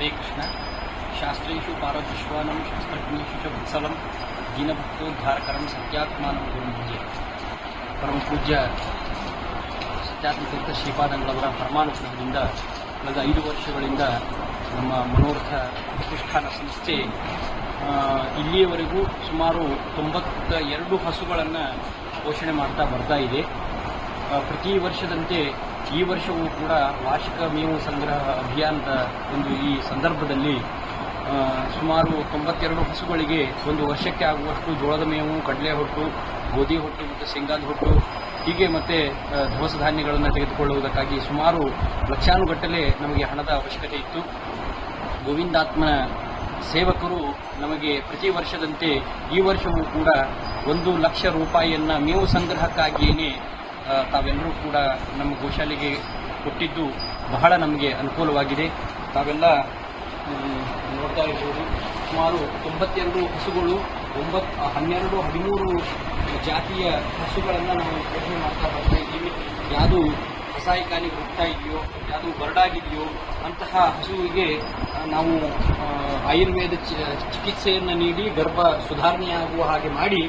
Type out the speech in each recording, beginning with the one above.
ಹರೇ ಕೃಷ್ಣ ಶಾಸ್ತ್ರೇಷು ಪಾರವಿಶ್ವಾನಂ ಶಾಸ್ತ್ರಜ್ಞೇಶು ಚ ವತ್ಸಲಂ ದೀನಭಕ್ತೋದ್ಧಾರಕರಂ ಸತ್ಯಾತ್ಮಾನಂ ಗುರುಭುಜೆ ಪರಮ ಪೂಜ್ಯ ಸತ್ಯಾತ್ಮತೀರ್ಥ ಶ್ರೀಪಾದಂಗಳವರ ಪರಮಾನುಗ್ರಹದಿಂದ ಕಳೆದ ಐದು ವರ್ಷಗಳಿಂದ ನಮ್ಮ ಮನೋರಥ ಪ್ರತಿಷ್ಠಾನ ಸಂಸ್ಥೆ ಇಲ್ಲಿಯವರೆಗೂ ಸುಮಾರು ತೊಂಬತ್ತ ಎರಡು ಹಸುಗಳನ್ನು ಪೋಷಣೆ ಮಾಡ್ತಾ ಬರ್ತಾ ಇದೆ. ಪ್ರತಿ ವರ್ಷದಂತೆ ಈ ವರ್ಷವೂ ಕೂಡ ವಾರ್ಷಿಕ ಮೇವು ಸಂಗ್ರಹ ಅಭಿಯಾನದ ಒಂದು ಈ ಸಂದರ್ಭದಲ್ಲಿ ಸುಮಾರು ತೊಂಬತ್ತೆರಡು ಹಸುಗಳಿಗೆ ಒಂದು ವರ್ಷಕ್ಕೆ ಆಗುವಷ್ಟು ಜೋಳದ ಮೇವು, ಕಡಲೆ ಹೊಟ್ಟು, ಗೋಧಿ ಹೊಟ್ಟು ಮತ್ತು ಶೇಂಗಾದ ಹೊಟ್ಟು, ಹೀಗೆ ಮತ್ತೆ ದವಸ ಧಾನ್ಯಗಳನ್ನು ತೆಗೆದುಕೊಳ್ಳುವುದಕ್ಕಾಗಿ ಸುಮಾರು ಲಕ್ಷಾನುಗಟ್ಟಲೆ ನಮಗೆ ಹಣದ ಅವಶ್ಯಕತೆ ಇತ್ತು. ಗೋವಿಂದಾತ್ಮನ ಸೇವಕರು ನಮಗೆ ಪ್ರತಿ ವರ್ಷದಂತೆ ಈ ವರ್ಷವೂ ಕೂಡ ಒಂದು ಲಕ್ಷ ರೂಪಾಯಿಯನ್ನು ಮೇವು ಸಂಗ್ರಹಕ್ಕಾಗಿಯೇ ತಾವೆಲ್ಲರೂ ಕೂಡ ನಮ್ಮ ಗೋಶಾಲೆಗೆ ಕೊಟ್ಟಿದ್ದು ಬಹಳ ನಮಗೆ ಅನುಕೂಲವಾಗಿದೆ. ತಾವೆಲ್ಲ ನೋಡ್ತಾ ಇರ್ಬೋದು. ಸುಮಾರು ತೊಂಬತ್ತೆರಡು ಹಸುಗಳು ಒಂಬತ್ತು ಹನ್ನೆರಡು, ಹದಿಮೂರು ಜಾತಿಯ ಹಸುಗಳನ್ನು ನಾವು ಪ್ರಶ್ನೆ ಮಾಡ್ತಾ ಬರ್ತಾ ಇದ್ದೀವಿ. ಯಾವುದು ಕಸಾಯಿಖಾನೆ ಹೋಗ್ತಾ ಇದೆಯೋ, ಯಾವುದು ಬರಡಾಗಿದೆಯೋ, ಅಂತಹ ಹಸುವಿಗೆ ನಾವು ಆಯುರ್ವೇದ ಚಿಕಿತ್ಸೆಯನ್ನು ನೀಡಿ, ಗರ್ಭ ಸುಧಾರಣೆಯಾಗುವ ಹಾಗೆ ಮಾಡಿ,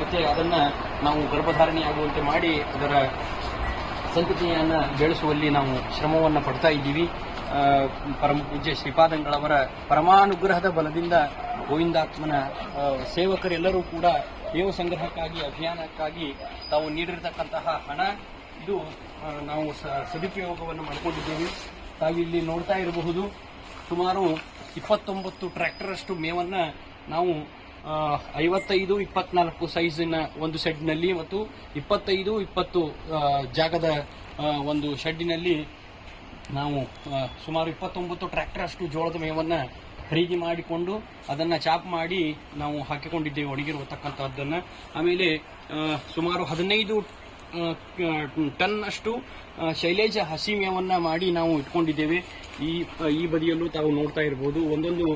ಮತ್ತು ಅದನ್ನು ನಾವು ಗರ್ಭಧಾರಣೆಯಾಗುವಂತೆ ಮಾಡಿ ಅದರ ಸಂತತಿಯನ್ನು ಬೆಳೆಸುವಲ್ಲಿ ನಾವು ಶ್ರಮವನ್ನು ಪಡ್ತಾ ಇದ್ದೀವಿ. ಪರಮ ಪೂಜ್ಯ ಶ್ರೀಪಾದಂಗಳವರ ಪರಮಾನುಗ್ರಹದ ಬಲದಿಂದ ಗೋವಿಂದಾತ್ಮನ ಸೇವಕರೆಲ್ಲರೂ ಕೂಡ ದೇವ ಸಂಗ್ರಹಕ್ಕಾಗಿ, ಅಭಿಯಾನಕ್ಕಾಗಿ ತಾವು ನೀಡಿರತಕ್ಕಂತಹ ಹಣ, ಇದು ನಾವು ಸದುಪಯೋಗವನ್ನು ಮಾಡಿಕೊಂಡಿದ್ದೇವೆ. ತಾವಿಲ್ಲಿ ನೋಡ್ತಾ ಇರಬಹುದು, ಸುಮಾರು ಇಪ್ಪತ್ತೊಂಬತ್ತು ಟ್ರ್ಯಾಕ್ಟರ್ ಅಷ್ಟು ಮೇವನ್ನ ನಾವು ಐವತ್ತೈದು, ಇಪ್ಪತ್ನಾಲ್ಕು ಸೈಜಿನ ಒಂದು ಶೆಡ್ನಲ್ಲಿ ಮತ್ತು ಇಪ್ಪತ್ತೈದು, ಇಪ್ಪತ್ತು ಜಾಗದ ಒಂದು ಶೆಡ್ಡಿನಲ್ಲಿ ನಾವು ಸುಮಾರು ಇಪ್ಪತ್ತೊಂಬತ್ತು ಟ್ರ್ಯಾಕ್ಟರ್ ಅಷ್ಟು ಜೋಳದ ಮೇವನ್ನು ಖರೀದಿ ಮಾಡಿಕೊಂಡು ಅದನ್ನು ಚಾಪ್ ಮಾಡಿ ನಾವು ಹಾಕಿಕೊಂಡಿದ್ದೇವೆ ಒಣಗಿರುವತಕ್ಕಂಥದ್ದನ್ನು ಆಮೇಲೆ ಸುಮಾರು ಹದಿನೈದು ಟನ್ ಅಷ್ಟು ಶೈಲೇಜ ಹಸಿ ಮೇವನ್ನು ಮಾಡಿ ನಾವು ಇಟ್ಕೊಂಡಿದ್ದೇವೆ. ಈ ಈ ಬದಿಯಲ್ಲೂ ತಾವು ನೋಡ್ತಾ ಇರ್ಬೋದು, ಒಂದೊಂದು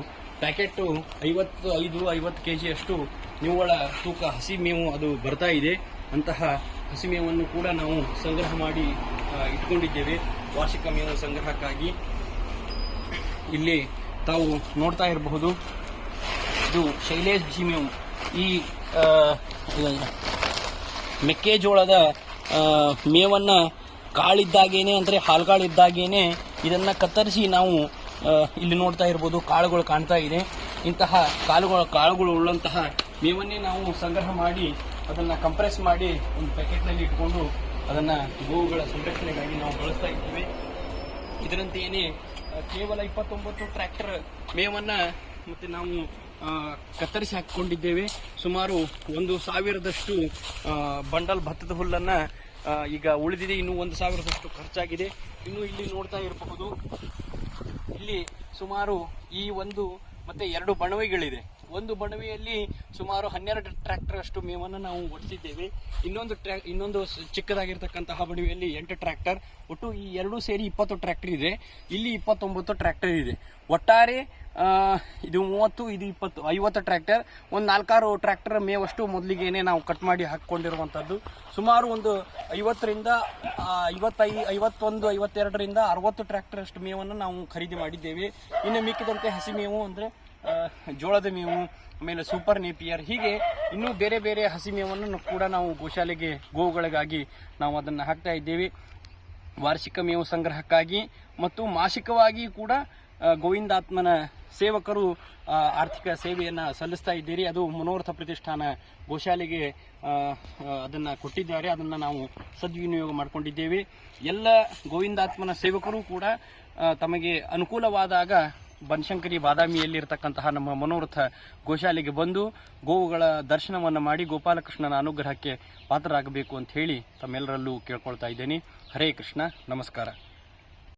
ಪ್ಯಾಕೆಟ್ ಐವತ್ತು, ಐದು, ಐವತ್ತು ಕೆ ಜಿಯಷ್ಟು ನಿವ್ವಳ ತೂಕ ಹಸಿ ಮೇವು ಅದು ಬರ್ತಾ ಇದೆ. ಅಂತಹ ಹಸಿ ಮೇವನ್ನು ಕೂಡ ನಾವು ಸಂಗ್ರಹ ಮಾಡಿ ಇಟ್ಕೊಂಡಿದ್ದೇವೆ. ವಾರ್ಷಿಕ ಮೇವು ಸಂಗ್ರಹಕ್ಕಾಗಿ. ಇಲ್ಲಿ ತಾವು ನೋಡ್ತಾ ಇರಬಹುದು, ಇದು ಶೈಲೇಶ್ ಜಿ ಮೇವು. ಈ ಮೆಕ್ಕೆಜೋಳದ ಮೇವನ್ನು ಕಾಳಿದ್ದಾಗೇನೆ, ಅಂದರೆ ಹಾಲ್ಗಾಳಿದ್ದಾಗೇನೆ, ಇದನ್ನು ಕತ್ತರಿಸಿ ನಾವು ಇಲ್ಲಿ ನೋಡ್ತಾ ಇರ್ಬೋದು, ಕಾಳುಗಳು ಕಾಣ್ತಾ ಇದೆ. ಇಂತಹ ಕಾಳುಗಳು ಕಾಳುಗಳು ಉಳ್ಳಂತಹ ಮೇವನ್ನೇ ನಾವು ಸಂಗ್ರಹ ಮಾಡಿ ಅದನ್ನು ಕಂಪ್ರೆಸ್ ಮಾಡಿ ಒಂದು ಪ್ಯಾಕೆಟ್ನಲ್ಲಿ ಇಟ್ಕೊಂಡು ಅದನ್ನು ಗೋವುಗಳ ಸಂರಕ್ಷಣೆಗಾಗಿ ನಾವು ಬಳಸ್ತಾ ಇದ್ದೇವೆ. ಇದರಂತೆಯೇ ಕೇವಲ ಇಪ್ಪತ್ತೊಂಬತ್ತು ಟ್ರ್ಯಾಕ್ಟರ್ ಮೇವನ್ನು ಮತ್ತು ನಾವು ಕತ್ತರಿಸಿ ಹಾಕಿಕೊಂಡಿದ್ದೇವೆ. ಸುಮಾರು ಒಂದು ಸಾವಿರದಷ್ಟು ಬಂಡಲ್ ಭತ್ತದ ಹುಲ್ಲನ್ನು ಈಗ ಉಳಿದಿದೆ. ಇನ್ನೂ ಒಂದು ಸಾವಿರದಷ್ಟು ಖರ್ಚಾಗಿದೆ. ಇನ್ನು ಇಲ್ಲಿ ನೋಡ್ತಾ ಇರಬಹುದು ಇಲ್ಲಿ ಸುಮಾರು ಈ ಒಂದು ಮತ್ತೆ ಎರಡು ಬಣವೆಗಳಿದೆ. ಒಂದು ಬಣವೆಯಲ್ಲಿ ಸುಮಾರು ಹನ್ನೆರಡು ಟ್ರ್ಯಾಕ್ಟರ್ ಅಷ್ಟು ಮೇವನ್ನು ನಾವು ಒಡಿಸಿದ್ದೇವೆ. ಇನ್ನೊಂದು ಟ್ರ್ಯಾ, ಇನ್ನೊಂದು ಚಿಕ್ಕದಾಗಿರ್ತಕ್ಕಂತಹ ಬಣವೆಯಲ್ಲಿ ಎಂಟು ಟ್ರ್ಯಾಕ್ಟರ್, ಒಟ್ಟು ಈ ಎರಡೂ ಸೇರಿ ಇಪ್ಪತ್ತು ಟ್ರ್ಯಾಕ್ಟರ್ ಇದೆ. ಇಲ್ಲಿ ಇಪ್ಪತ್ತೊಂಬತ್ತು ಟ್ರ್ಯಾಕ್ಟರ್ ಇದೆ. ಒಟ್ಟಾರೆ ಇದು ಮೂವತ್ತು, ಇದು ಇಪ್ಪತ್ತು, ಐವತ್ತು ಟ್ರ್ಯಾಕ್ಟರ್, ಒಂದು ನಾಲ್ಕಾರು ಟ್ರ್ಯಾಕ್ಟರ್ ಮೇವಷ್ಟು ಮೊದಲಿಗೆ ನಾವು ಕಟ್ ಮಾಡಿ ಹಾಕ್ಕೊಂಡಿರುವಂಥದ್ದು. ಸುಮಾರು ಒಂದು ಐವತ್ತರಿಂದ ಐವತ್ತೈ, ಐವತ್ತೊಂದು, ಐವತ್ತೆರಡರಿಂದ ಅರವತ್ತು ಟ್ರ್ಯಾಕ್ಟರ್ ಅಷ್ಟು ಮೇವನ್ನು ನಾವು ಖರೀದಿ ಮಾಡಿದ್ದೇವೆ. ಇನ್ನು ಮಿಕ್ಕಿದಂತೆ ಹಸಿ ಮೇವು ಅಂದರೆ ಜೋಳದ ಮೇವು, ಆಮೇಲೆ ಸೂಪರ್ ನೇಪಿಯರ್, ಹೀಗೆ ಇನ್ನೂ ಬೇರೆ ಬೇರೆ ಹಸಿ ಮೇವನ್ನು ಕೂಡ ನಾವು ಗೋಶಾಲೆಗೆ, ಗೋವುಗಳಿಗಾಗಿ ನಾವು ಅದನ್ನು ಹಾಕ್ತಾ ಇದ್ದೇವೆ. ವಾರ್ಷಿಕ ಮೇವು ಸಂಗ್ರಹಕ್ಕಾಗಿ ಮತ್ತು ಮಾಸಿಕವಾಗಿ ಕೂಡ ಗೋವಿಂದಾತ್ಮನ ಸೇವಕರು ಆರ್ಥಿಕ ಸೇವೆಯನ್ನು ಸಲ್ಲಿಸ್ತಾ ಇದ್ದೀರಿ. ಅದು ಮನೋರಥ ಪ್ರತಿಷ್ಠಾನ ಗೋಶಾಲೆಗೆ ಅದನ್ನ ಕೊಟ್ಟಿದ್ದಾರೆ. ಅದನ್ನು ನಾವು ಸದ್ವಿನಿಯೋಗ ಮಾಡಿಕೊಂಡಿದ್ದೇವೆ. ಎಲ್ಲ ಗೋವಿಂದಾತ್ಮನ ಸೇವಕರು ಕೂಡ ತಮಗೆ ಅನುಕೂಲವಾದಾಗ ಬನಶಂಕರಿ ಬಾದಾಮಿಯಲ್ಲಿರ್ತಕ್ಕಂತಹ ನಮ್ಮ ಮನೋರಥ ಗೋಶಾಲೆಗೆ ಬಂದು ಗೋವುಗಳ ದರ್ಶನವನ್ನು ಮಾಡಿ ಗೋಪಾಲಕೃಷ್ಣನ ಅನುಗ್ರಹಕ್ಕೆ ಪಾತ್ರರಾಗಬೇಕು ಅಂತ ಹೇಳಿ ತಮ್ಮೆಲ್ಲರಲ್ಲೂ ಕೇಳ್ಕೊಳ್ತಾ ಇದ್ದೇನೆ. ಹರೇ ಕೃಷ್ಣ, ನಮಸ್ಕಾರ.